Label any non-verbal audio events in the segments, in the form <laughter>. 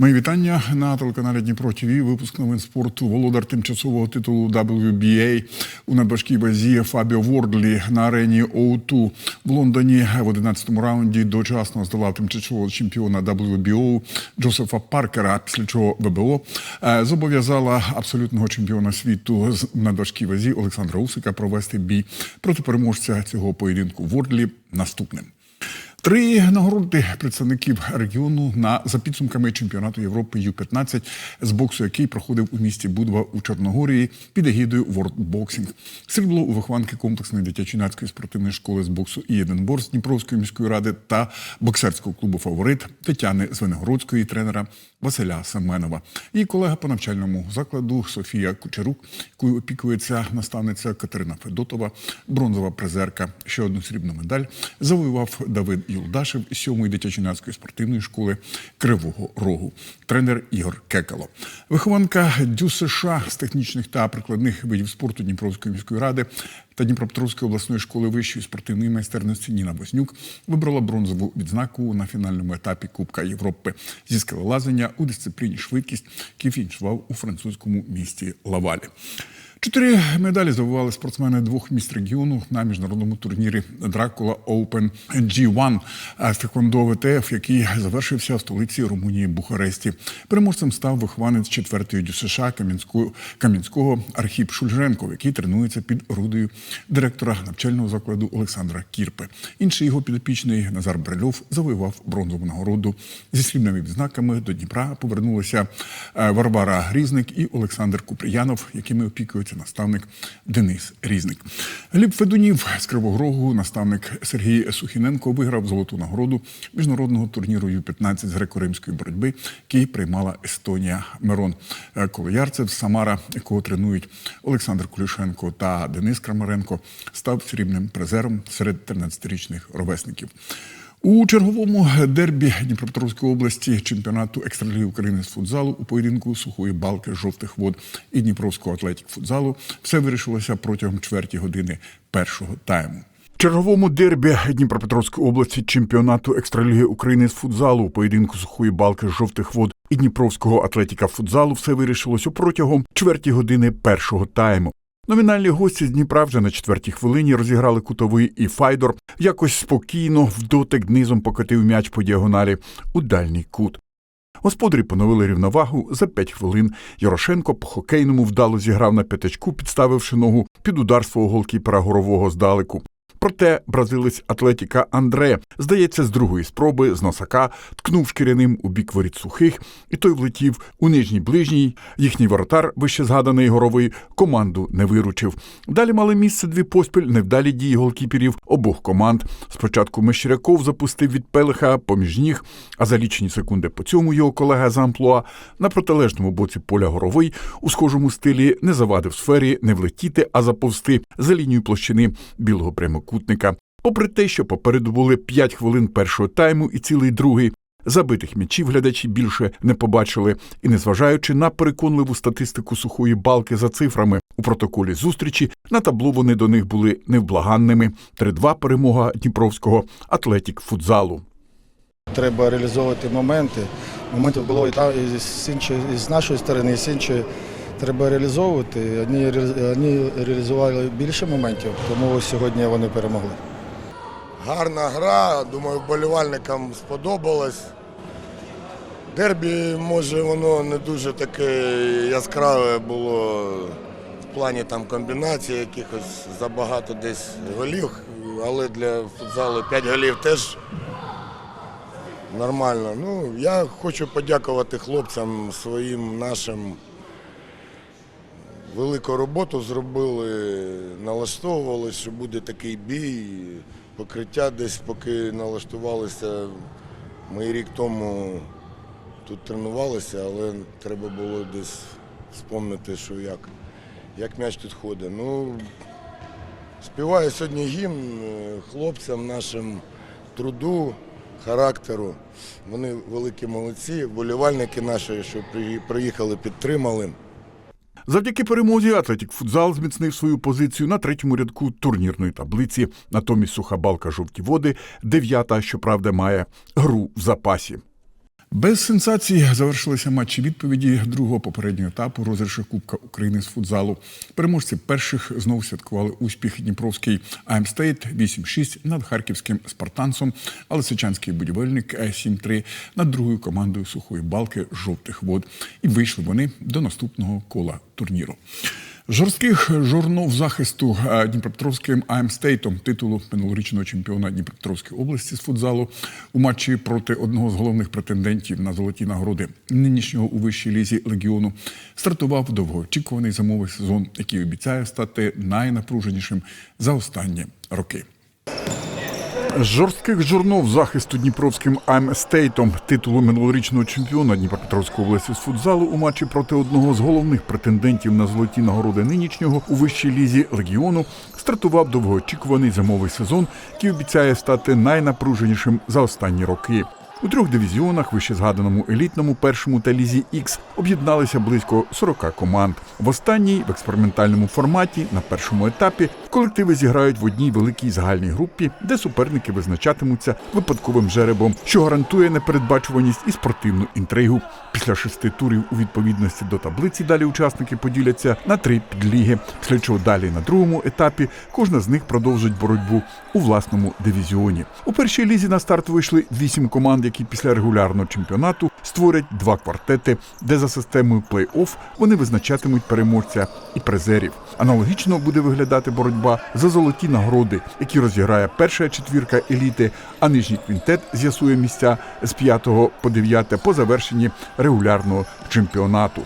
Мої вітання на телеканалі Дніпро ТВ. Випуск новин спорту. Володар тимчасового титулу WBA у надважкій вазі Фабіо Вордлі на арені O2 в Лондоні в 11-му раунді дочасно здолав тимчасового чемпіона WBO Джозефа Паркера, після чого ВБО е, зобов'язала абсолютного чемпіона світу з надважкій вазі Олександра Усика провести бій проти переможця цього поєдинку Вордлі наступним. Три нагороди представників регіону на за підсумками чемпіонату Європи Ю-15, з боксу, який проходив у місті Будва у Чорногорії під егідою World Boxing. Срібло у вихованки комплексної дитячо-юнацької спортивної школи з боксу і єдиноборств Дніпровської міської ради та боксерського клубу Фаворит Тетяни Звенигородської тренера Василя Семенова. Її колега по навчальному закладу Софія Кучерук, якою опікується наставниця Катерина Федотова, бронзова призерка. Ще одну срібну медаль завоював Давид Юлдашев із сьомої дитячо-юнацької спортивної школи Кривого Рогу, тренер Ігор Кекало. Вихованка Дю США з технічних та прикладних видів спорту Дніпровської міської ради та Дніпропетровської обласної школи вищої спортивної майстерності Ніна Вознюк вибрала бронзову відзнаку на фінальному етапі Кубка Європи зі скелелазання у дисципліні швидкість, який фінішував у французькому місті Лавалі. Чотири медалі здобували спортсмени двох міст регіону на міжнародному турнірі Дракула Open G1 з ВТФ, який завершився в столиці Румунії Бухаресті. Переможцем став вихованець четвертої дю США Кам'янського Кам'янського Архіп Шульженков, який тренується під орудою директора навчального закладу Олександра Кірпе. Інший його підопічний Назар Брельов завоював бронзову нагороду зі срібними відзнаками. До Дніпра повернулися е, Варвара Грізник і Олександр Куприянов, якими опікується наставник Денис Різник. Гліб Федунів з Кривого Рогу, наставник Сергій Сухіненко виграв золоту нагороду міжнародного турніру Ю-15 з греко-римської боротьби, який приймала Естонія Мирон Колоярцев Самара, якого тренують Олександр Кулішенко та Денис Крамаренко, став срібним призером серед 13-річних ровесників. У черговому дербі Дніпропетровської області чемпіонату екстраліги України з футзалу у поєдинку сухої балки жовтих вод і Дніпровського атлетік футзалу все вирішилося протягом чверті години першого тайму. Черговому дербі Дніпропетровської області чемпіонату екстраліги України з футзалу у поєдинку сухої балки жовтих вод і Дніпровського атлетіка футзалу все вирішилося протягом чверті години першого тайму. Номінальні гості з Дніпра вже на четвертій хвилині розіграли кутовий і Файдор якось спокійно вдотик низом покотив м'яч по діагоналі у дальній кут. Господарі поновили рівновагу за п'ять хвилин. Ярошенко по хокейному вдало зіграв на п'ятачку, підставивши ногу під удар свого голкіпера горового здалеку. Проте бразилець Атлетіка Андре, здається, з другої спроби з носака ткнув шкіряним у бік воріт сухих, і той влетів у нижній ближній. Їхній воротар, вище згаданий горовий, команду не виручив. Далі мали місце дві поспіль невдалі дії голкіперів обох команд. Спочатку Мещеряков запустив від Пелеха поміж ніг, а за лічені секунди по цьому його колега з амплуа на протилежному боці поля горовий у схожому стилі не завадив сфері не влетіти, а заповзти за лінію площини білого прямокутника. Попри те, що попереду були 5 хвилин першого тайму і цілий другий, забитих м'ячів глядачі більше не побачили, і незважаючи на переконливу статистику сухої балки за цифрами у протоколі зустрічі, на табло вони до них були невблаганними. 3-2 перемога Дніпровського атлетік футзалу. Треба реалізовувати моменти. Моментів було і та і з іншої, і з нашої сторони, і з іншої. Треба реалізовувати. Реалі- вони реалізували більше моментів, тому сьогодні вони перемогли. Гарна гра, думаю, вболівальникам сподобалось. Дербі, може, воно не дуже таке яскраве було в плані там комбінації якихось забагато десь голів, але для футзалу 5 голів теж нормально. Ну, я хочу подякувати хлопцям своїм нашим. Велику роботу зробили, налаштовувалися, що буде такий бій. Покриття десь поки налаштувалися. Ми рік тому тут тренувалися, але треба було десь вспомнити, що як, як м'яч тут ходить. Ну, співаю сьогодні гімн е, хлопцям нашим труду, характеру. Вони великі молодці, вболівальники наші, що приїхали, підтримали. Завдяки перемозі Атлетік Футзал зміцнив свою позицію на третьому рядку турнірної таблиці. Натомість суха балка жовті води, дев'ята, щоправда, має гру в запасі. Без сенсації завершилися матчі відповіді другого попереднього етапу розіграшу Кубка України з футзалу. Переможці перших знову святкували успіх Дніпровський АМСтейт 8-6 над харківським спартанцем, а лисичанський будівельник 7-3 над другою командою сухої балки жовтих вод. І вийшли вони до наступного кола турніру. Жорстких журнов захисту е, Дніпропетровським АМСтейтом титулу минулорічного чемпіона Дніпропетровської області з футзалу у матчі проти одного з головних претендентів на золоті нагороди нинішнього у вищій лізі легіону стартував довгоочікуваний зимовий сезон, який обіцяє стати найнапруженішим за останні роки. Жорстких журнов захисту Дніпровським Аймстейтом титулу минулорічного чемпіона Дніпропетровської області з футзалу у матчі проти одного з головних претендентів на золоті нагороди нинішнього у вищій лізі легіону стартував довгоочікуваний зимовий сезон, який обіцяє стати найнапруженішим за останні роки. У трьох дивізіонах, вище згаданому елітному першому та лізі X, об'єдналися близько 40 команд. В останній в експериментальному форматі на першому етапі колективи зіграють в одній великій загальній групі, де суперники визначатимуться випадковим жеребом, що гарантує непередбачуваність і спортивну інтригу. Після шести турів у відповідності до таблиці далі учасники поділяться на три підліги. Після чого далі на другому етапі кожна з них продовжить боротьбу у власному дивізіоні. У першій лізі на старт вийшли вісім команд, які після регулярного чемпіонату створять два квартети, де за системою плей-офф вони визначатимуть переможця і призерів. Аналогічно буде виглядати боротьба за золоті нагороди, які розіграє перша четвірка еліти, а нижній квінтет з'ясує місця з 5 по 9 по завершенні регулярного чемпіонату.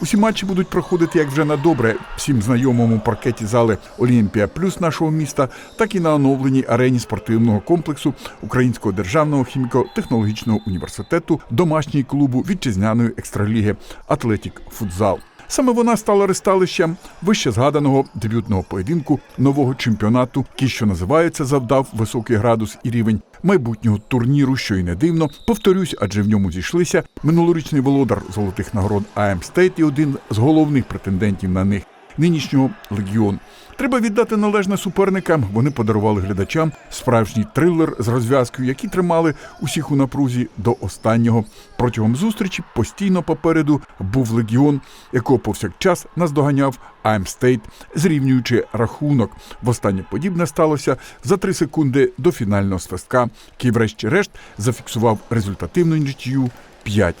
Усі матчі будуть проходити як вже на добре всім знайомому паркеті зали Олімпія Плюс нашого міста, так і на оновленій арені спортивного комплексу Українського державного хіміко-технологічного університету, домашній клубу вітчизняної екстраліги Атлетік Футзал. Саме вона стала ресталищем вище згаданого дебютного поєдинку нового чемпіонату, який, що називається, завдав високий градус і рівень майбутнього турніру, що й не дивно. Повторюсь, адже в ньому зійшлися минулорічний володар золотих нагород АМ Стейт і один з головних претендентів на них нинішнього легіон. Треба віддати належне суперникам. Вони подарували глядачам справжній трилер з розв'язкою, які тримали усіх у напрузі до останнього. Протягом зустрічі постійно попереду був легіон, якого повсякчас наздоганяв Аймстейт, зрівнюючи рахунок. Востаннє подібне сталося за три секунди до фінального свистка, який, врешті-решт, зафіксував результативну нічию 5-5.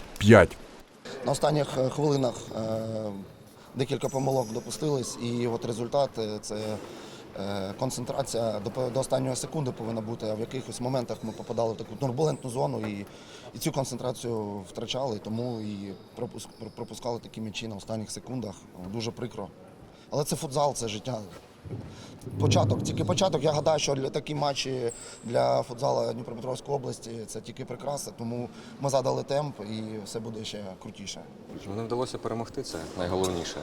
На останніх е, хвилинах е, декілька помилок допустились, і от результат е, це е, концентрація до, останньої секунди повинна бути. А в якихось моментах ми попадали в таку турбулентну зону і, і цю концентрацію втрачали, тому і пропуск, пропускали такі м'ячі на останніх секундах. Дуже прикро. Але це футзал, це життя. Початок, тільки початок. Я гадаю, що для такі матчі для футзалу Дніпропетровської області це тільки прикраса, тому ми задали темп і все буде ще крутіше. Не вдалося перемогти, це найголовніше.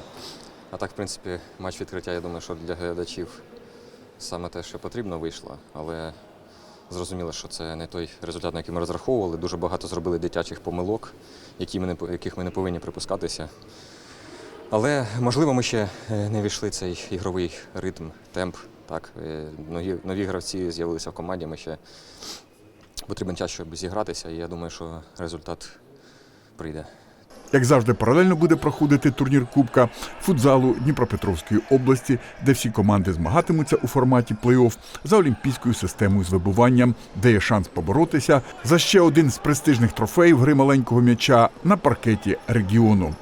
А так, в принципі, матч відкриття, я думаю, що для глядачів саме те, що потрібно, вийшло. Але зрозуміло, що це не той результат, на який ми розраховували. Дуже багато зробили дитячих помилок, яких ми не повинні припускатися. Але, можливо, ми ще е, не війшли цей ігровий ритм, темп. Так, Е, нові, нові гравці з'явилися в команді. Ми ще потрібен час, щоб зігратися, і я думаю, що результат прийде. Як завжди, паралельно буде проходити турнір Кубка футзалу Дніпропетровської області, де всі команди змагатимуться у форматі плей-офф за олімпійською системою з вибуванням, де є шанс поборотися за ще один з престижних трофеїв гри маленького м'яча на паркеті регіону.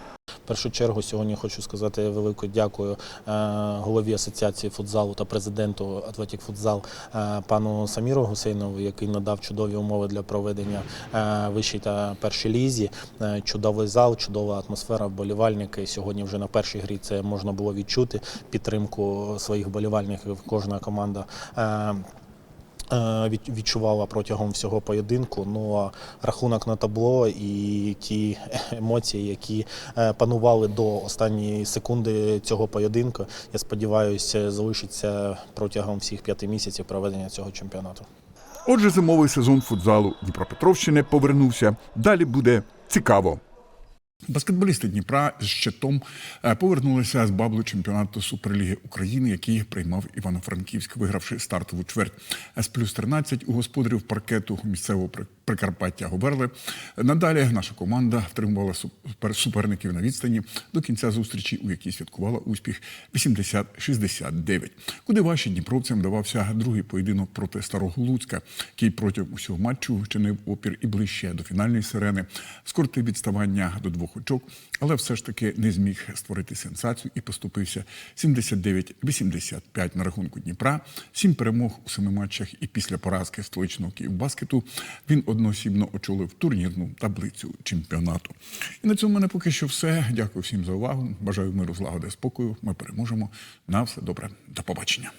Першу чергу сьогодні хочу сказати велике дякую е, голові асоціації футзалу та президенту Атлетік Футзал е, пану Саміру Гусейнову, який надав чудові умови для проведення е, вищій та першій лізі. Чудовий зал, чудова атмосфера, вболівальники. Сьогодні вже на першій грі це можна було відчути підтримку своїх вболівальників. Кожна команда. Е, відчувала протягом всього поєдинку. Ну а рахунок на табло і ті <laughs> емоції, які е, панували до останньої секунди цього поєдинку, я сподіваюся, залишаться протягом всіх п'яти місяців проведення цього чемпіонату. Отже, зимовий сезон футзалу Дніпропетровщини повернувся. Далі буде цікаво. Баскетболісти Дніпра з щитом е, повернулися з баблу чемпіонату Суперліги України, який приймав Івано-Франківськ, вигравши стартову чверть. З плюс 13 у господарів паркету місцевого Прикарпаття Гоберли. Надалі наша команда втримувала супер- суперників на відстані до кінця зустрічі, у якій святкувала успіх 80-69. Куди важче дніпровцям давався другий поєдинок проти Старого Луцька, який протягом усього матчу чинив опір і ближче до фінальної сирени, скоротив відставання до двох очок, але все ж таки не зміг створити сенсацію і поступився 79-85 на рахунку Дніпра. Сім перемог у семи матчах і після поразки столичного Київбаскету він одноосібно очолив турнірну таблицю чемпіонату. І на цьому в мене поки що все. Дякую всім за увагу. Бажаю миру, злагоди, спокою. Ми переможемо. На все добре. До побачення.